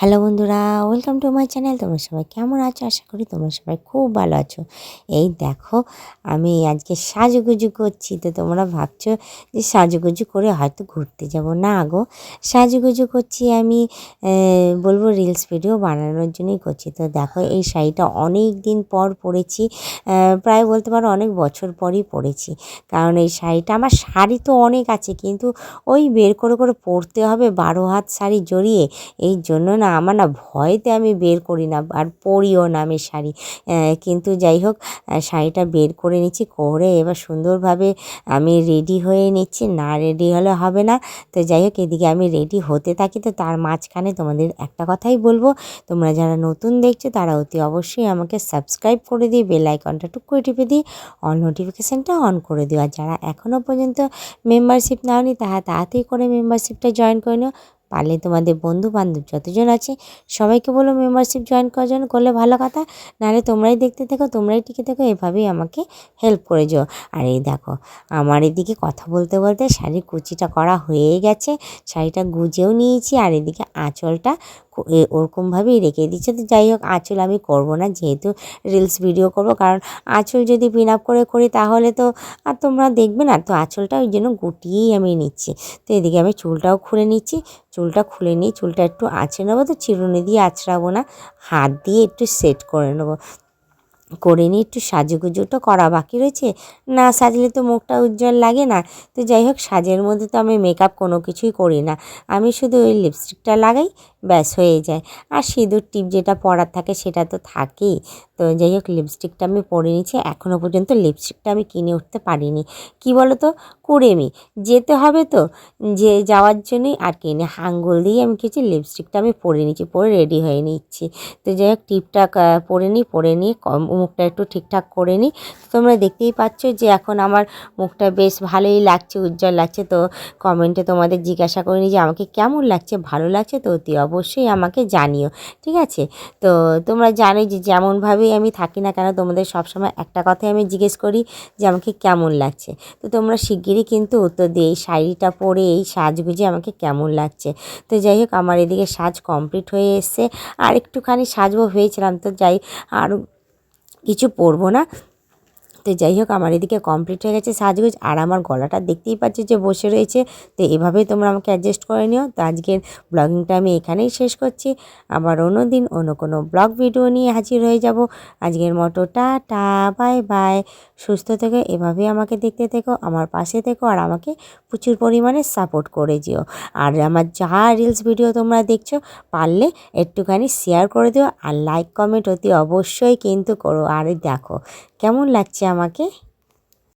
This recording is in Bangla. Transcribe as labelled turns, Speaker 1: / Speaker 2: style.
Speaker 1: হ্যালো বন্ধুরা, ওয়েলকাম টু মাই চ্যানেল। তোমরা সবাই কেমন আছো? আশা করি তোমরা সবাই খুব ভালো আছো। এই দেখো, আমি আজকে সাজুগুজু করছি। তো তোমরা ভাবছ যে সাজুগুজু করে হয়তো ঘুরতে যাব। না গো, সাজুগুজু করছি আমি বলব রিলস ভিডিও বানানোর জন্যই করছি। তো দেখো, এই শাড়িটা অনেক দিন পর পরেছি প্রায় বলতে পারো অনেক বছর পরই পরেছি। কারণ এই শাড়িটা, আমার শাড়ি তো অনেক আছে, কিন্তু ওই বের করে করে পরতে হবে বারো হাত শাড়ি জড়িয়ে। এই জন্য না আমার না ভয়তে আমি বের করি না আর পরিও না আমি শাড়ি। কিন্তু যাই হোক শাড়িটা বের করে নিচ্ছি, করে এবার সুন্দরভাবে আমি রেডি হয়ে নিচ্ছি, না রেডি হলে হবে না। তো যাই হোক, এদিকে আমি রেডি হতে থাকি, তো তার মাঝখানে তোমাদের একটা কথাই বলব। তোমরা যারা নতুন দেখছ, তারা অতি অবশ্যই আমাকে সাবস্ক্রাইব করে দিয়ে বেল আইকনটা টুক করে টিপে দিই অল নোটিফিকেশানটা অন করে দিও। আর যারা এখনও পর্যন্ত মেম্বারশিপ নাওনি, তাহা তাড়াতাড়ি করে মেম্বারশিপটা জয়েন করে নিও। পারলে তোমাদের বন্ধু বান্ধব যতজন আছে, সবাইকে বলো মেম্বারশিপ জয়েন করার জন্য করলে ভালো কথা। নাহলে তোমরাই দেখতে থাকো, তোমরাই টিকে থাকো, এভাবেই আমাকে হেল্প করে যাও। আর এই দেখো, আমার এদিকে কথা বলতে বলতে শাড়ির কুচিটা করা হয়ে গেছে, শাড়িটা গুজেও নিয়েছি, আর এদিকে আঁচলটা ওরকমভাবেই রেখে দিচ্ছে। তো যাই হোক, আঁচল আমি করব না, যেহেতু রিলস ভিডিও করব। কারণ আঁচল যদি পিন আপ করে করি, তাহলে তো, আর তোমরা দেখবে না, তো আঁচলটা ওই জন্য গুটিয়েই আমি নিচ্ছি। তো এদিকে আমি চুলটাও খুলে নিচ্ছি। চুলটা খুলে নিয়ে চুলটা একটু আঁচড়ে নেব। তো চিরুনি দিয়ে আঁচড়াবো না, হাত দিয়ে একটু সেট করে নেব। করে নিয়ে একটু সাজুগুজুটা করা বাকি রয়েছে। না সাজলে তো মুখটা উজ্জ্বল লাগে না। তো যাই হোক, সাজের মধ্যে তো আমি মেকআপ কোনো কিছুই করি না। আমি শুধু ওই লিপস্টিকটা লাগাই, ব্যাস হয়ে যায়। আর সিঁদুর টিপ যেটা পরার থাকে সেটা তো থাকেই। তো যাই হোক লিপস্টিকটা আমি পরে নিচ্ছি এখনও পর্যন্ত লিপস্টিকটা আমি কিনে উঠতে পারিনি। কি বলো তো কুড়েমি। যেতে হবে তো, যে যাওয়ার জন্যই আর কিনে হাঙ্গল দিয়ে আমি কিছু লিপস্টিকটা আমি পরে নিচ্ছি পরে রেডি হয়ে নিচ্ছি। তো যাই হোক, টিপটা পরে নিই, পরে নিয়ে কম- মুখটা একটু ঠিকঠাক করে নিই। তোমরা দেখতেই পাচ্ছ যে এখন আমার মুখটা বেশ ভালোই লাগছে, উজ্জ্বল লাগছে। তো কমেন্টে তোমাদের জিজ্ঞাসা করে নিই যে আমাকে কেমন লাগছে, ভালো লাগছে? তো অতি অবশ্যই আমাকে জানিও, ঠিক আছে? তো তোমরা জানোই যে যেমনভাবেই আমি থাকি না কেন, তোমাদের সবসময় একটা কথাই আমি জিজ্ঞেস করি যে আমাকে কেমন লাগছে। তো তোমরা শিগগিরই কিন্তু উত্তর দিয়ে এই শাড়িটা পরে, এই সাজগুজে আমাকে কেমন লাগছে। তো যাই হোক, আমার এদিকে সাজ কমপ্লিট হয়ে এসছে। আর একটুখানি সাজবো হয়েছিলাম তো যাই আর কিছু পরবো না। তো যাই হোক আমার এদিকে কমপ্লিট হয়ে গেছে সাজগোজ। আর আমার গলাটা দেখতেই পাচ্ছি যে বসে রয়েছে। তো এভাবেই তোমরা আমাকে অ্যাডজাস্ট করে নিও। তো আজকের ব্লগিংটা আমি এখানেই শেষ করছি। আবার অন্য দিন অন্য কোনো ব্লগ ভিডিও নিয়ে হাজির হয়ে যাব। আজকের মতো টা টা বাই বাই সুস্থ থেকে, এভাবেই আমাকে দেখতে থেকো, আমার পাশে থেকো, আর আমাকে প্রচুর পরিমাণে সাপোর্ট করে যেও। আর আমার যা রিলস ভিডিও তোমরা দেখছ, পারলে একটুখানি শেয়ার করে দিও, আর লাইক কমেন্ট অতি অবশ্যই কিন্তু করো। আর দেখো কেমন লাগছে আমাকে?